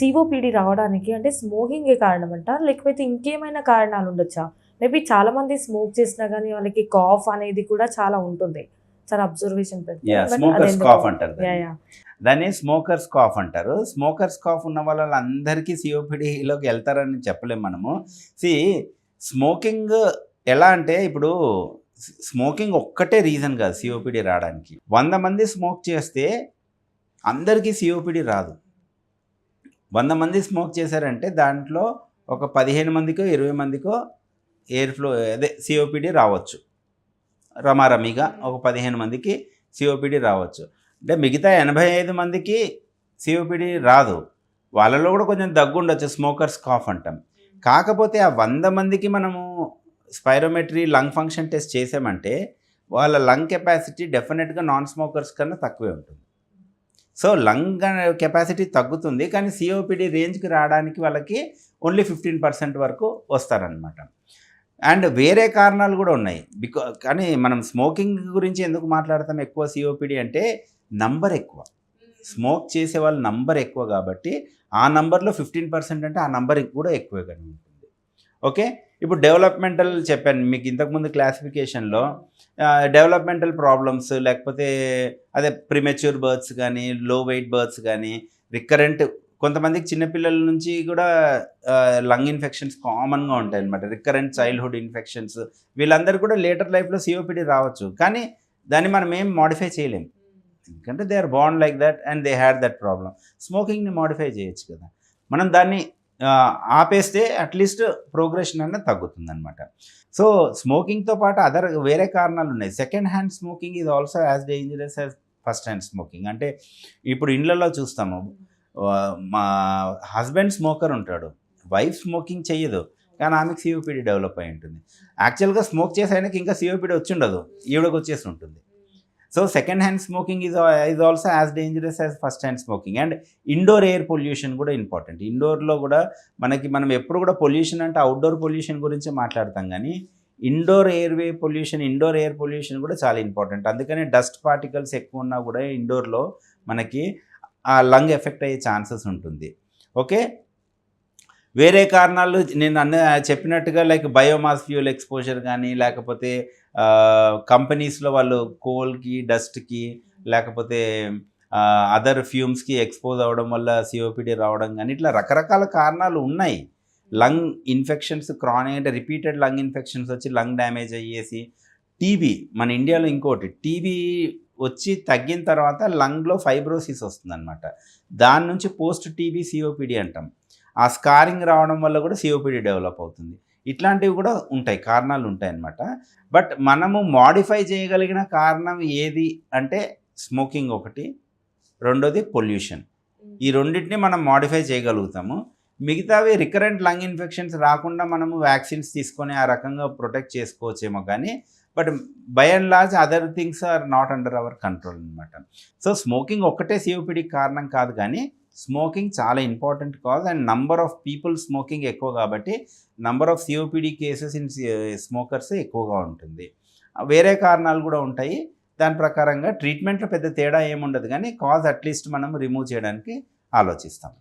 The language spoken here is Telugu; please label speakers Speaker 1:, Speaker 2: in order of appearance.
Speaker 1: సిఓపిడి రావడానికి అంటే స్మోకింగే కారణం అంటారా లేకపోతే ఇంకేమైనా కారణాలు ఉండొచ్చా మేబీ చాలా మంది స్మోక్ చేసినా కానీ వాళ్ళకి కాఫ్ అనేది కూడా చాలా ఉంటుంది. చాలా అబ్జర్వేషన్
Speaker 2: స్మోకర్స్ కాఫ్ అంటారు దాన్ని. దాన్ని స్మోకర్స్ కాఫ్ అంటారు. స్మోకర్స్ కాఫ్ ఉన్న వాళ్ళందరికీ సిఓపిడిలోకి వెళ్తారని చెప్పలేము మనము. సి స్మోకింగ్ ఎలా అంటే ఇప్పుడు స్మోకింగ్ ఒక్కటే రీజన్ కాదు సిఓపిడి రావడానికి. వంద మంది స్మోక్ చేస్తే అందరికీ సిఓపిడి రాదు. వంద మంది స్మోక్ చేశారంటే దాంట్లో ఒక పదిహేను మందికో ఇరవై మందికో ఎయిర్ ఫ్లో అదే సిఓపిడి రావచ్చు. రమారమిగా ఒక పదిహేను మందికి సిఓపిడి రావచ్చు. అంటే మిగతా ఎనభై ఐదు మందికి సిఓపిడి రాదు. వాళ్ళలో కూడా కొంచెం దగ్గు ఉండొచ్చు స్మోకర్స్ కాఫ్ అంటాం. కాకపోతే ఆ వంద మందికి మనము స్పైరోమెట్రీ లంగ్ ఫంక్షన్ టెస్ట్ చేసామంటే వాళ్ళ లంగ్ కెపాసిటీ డెఫినెట్గా నాన్ స్మోకర్స్ కన్నా తక్కువే ఉంటుంది. సో లంగ్ కెపాసిటీ తగ్గుతుంది కానీ సిఓపిడి రేంజ్కి రావడానికి వాళ్ళకి ఓన్లీ ఫిఫ్టీన్ పర్సెంట్ వరకు వస్తారనమాట అండ్ వేరే కారణాలు కూడా ఉన్నాయి. బికా కానీ మనం స్మోకింగ్ గురించి ఎందుకు మాట్లాడతాం ఎక్కువ సిఓపిడి అంటే నంబర్ ఎక్కువ. స్మోక్ చేసే వాళ్ళ నంబర్ ఎక్కువ కాబట్టి ఆ నంబర్లో ఫిఫ్టీన్ పర్సెంట్ అంటే ఆ నంబర్ కూడా ఎక్కువే కానీ ఉంటుంది ఓకే? ఇప్పుడు డెవలప్మెంటల్ చెప్పాను మీకు ఇంతకుముందు క్లాసిఫికేషన్లో డెవలప్మెంటల్ ప్రాబ్లమ్స్ లేకపోతే అదే ప్రిమెచ్యూర్ బర్త్స్ కానీ లో వెయిట్ బర్త్స్ కానీ రికరెంట్ కొంతమందికి చిన్నపిల్లల నుంచి కూడా లంగ్ ఇన్ఫెక్షన్స్ కామన్గా ఉంటాయి అనమాట రికరెంట్ చైల్డ్హుడ్ ఇన్ఫెక్షన్స్ వీళ్ళందరూ కూడా లేటర్ లైఫ్లో సిఓపిడి రావచ్చు. కానీ దాన్ని మనం ఏం మాడిఫై చేయలేము ఎందుకంటే they are bond like that and they had that problem స్మోకింగ్ని modify చేయొచ్చు కదా. మనం దాన్ని ఆపేస్తే అట్లీస్ట్ ప్రోగ్రెషన్ అనేది తగ్గుతుంది అనమాట సో స్మోకింగ్తో పాటు అదర్ వేరే కారణాలు ఉన్నాయి. సెకండ్ హ్యాండ్ స్మోకింగ్ ఇది also as dangerous as first hand smoking అంటే ఇప్పుడు ఇండ్లలో చూస్తాము. మా హస్బెండ్ స్మోకర్ ఉంటాడు. వైఫ్ స్మోకింగ్ చెయ్యదు. కానీ ఆమెకు సిఓపిడి డెవలప్ అయి ఉంటుంది. యాక్చువల్గా స్మోక్ చేసే ఆయనకి ఇంకా సిఓపిడి వచ్చి ఉండదు. ఈవిడకి వచ్చేసి ఉంటుంది. So second hand smoking is is also as dangerous as first hand smoking and indoor air pollution కూడా ఇంపార్టెంట్ ఇండోర్లో కూడా మనకి మనం ఎప్పుడు కూడా పొల్యూషన్ అంటే అవుట్డోర్ పొల్యూషన్ గురించి మాట్లాడతాం కానీ indoor airway pollution indoor air pollution కూడా చాలా ఇంపార్టెంట్ అందుకనే డస్ట్ పార్టికల్స్ ఎక్కువ ఉన్నా కూడా ఇండోర్లో మనకి ఆ లంగ్ ఎఫెక్ట్ అయ్యే ఛాన్సెస్ ఉంటుంది. ఓకే వేరే కారణాలు నేను అన్న చెప్పినట్టుగా లైక్ బయోమాస్ ఫ్యూల్ ఎక్స్పోజర్ కానీ లేకపోతే కంపెనీస్లో వాళ్ళు కోల్కి డస్ట్కి లేకపోతే అదర్ ఫ్యూమ్స్కి ఎక్స్పోజ్ అవ్వడం వల్ల సిఓపిడి రావడం కానీ ఇట్లా రకరకాల కారణాలు ఉన్నాయి. లంగ్ ఇన్ఫెక్షన్స్ క్రానిక్ అంటే రిపీటెడ్ లంగ్ ఇన్ఫెక్షన్స్ వచ్చి లంగ్ డ్యామేజ్ అయ్యేసి టీబీ మన ఇండియాలో ఇంకోటి టీబీ వచ్చి తగ్గిన తర్వాత లంగ్లో ఫైబ్రోసిస్ వస్తుందన్నమాట. దాని నుంచి పోస్ట్ టీబీ సిఓపిడి అంటాం. ఆ స్కారింగ్ రావడం వల్ల కూడా సిఓపిడి డెవలప్ అవుతుంది. ఇట్లాంటివి కూడా ఉంటాయి కారణాలు ఉంటాయి అన్నమాట. బట్ మనము మాడిఫై చేయగలిగిన కారణం ఏది అంటే స్మోకింగ్ ఒకటి రెండోది పొల్యూషన్ ఈ రెండింటిని మనం మాడిఫై చేయగలుగుతాము. మిగతావి రికరెంట్ లంగ్ ఇన్ఫెక్షన్స్ రాకుండా మనము వ్యాక్సిన్స్ తీసుకొని ఆ రకంగా ప్రొటెక్ట్ చేసుకోవచ్చేమో కానీ but by and large other things are not under our control అనమాట సో స్మోకింగ్ ఒక్కటే సిఓపిడికి కారణం కాదు కానీ స్మోకింగ్ చాలా important cause and number of people smoking ఎక్కువ కాబట్టి number of COPD cases in smokers ఎక్కువగా ఉంటుంది. వేరే కారణాలు కూడా ఉంటాయి. దాని ప్రకారంగా ట్రీట్మెంట్లో పెద్ద తేడా ఏముండదు కానీ కాజ్ అట్లీస్ట్ మనం రిమూవ్ చేయడానికి ఆలోచిస్తాం.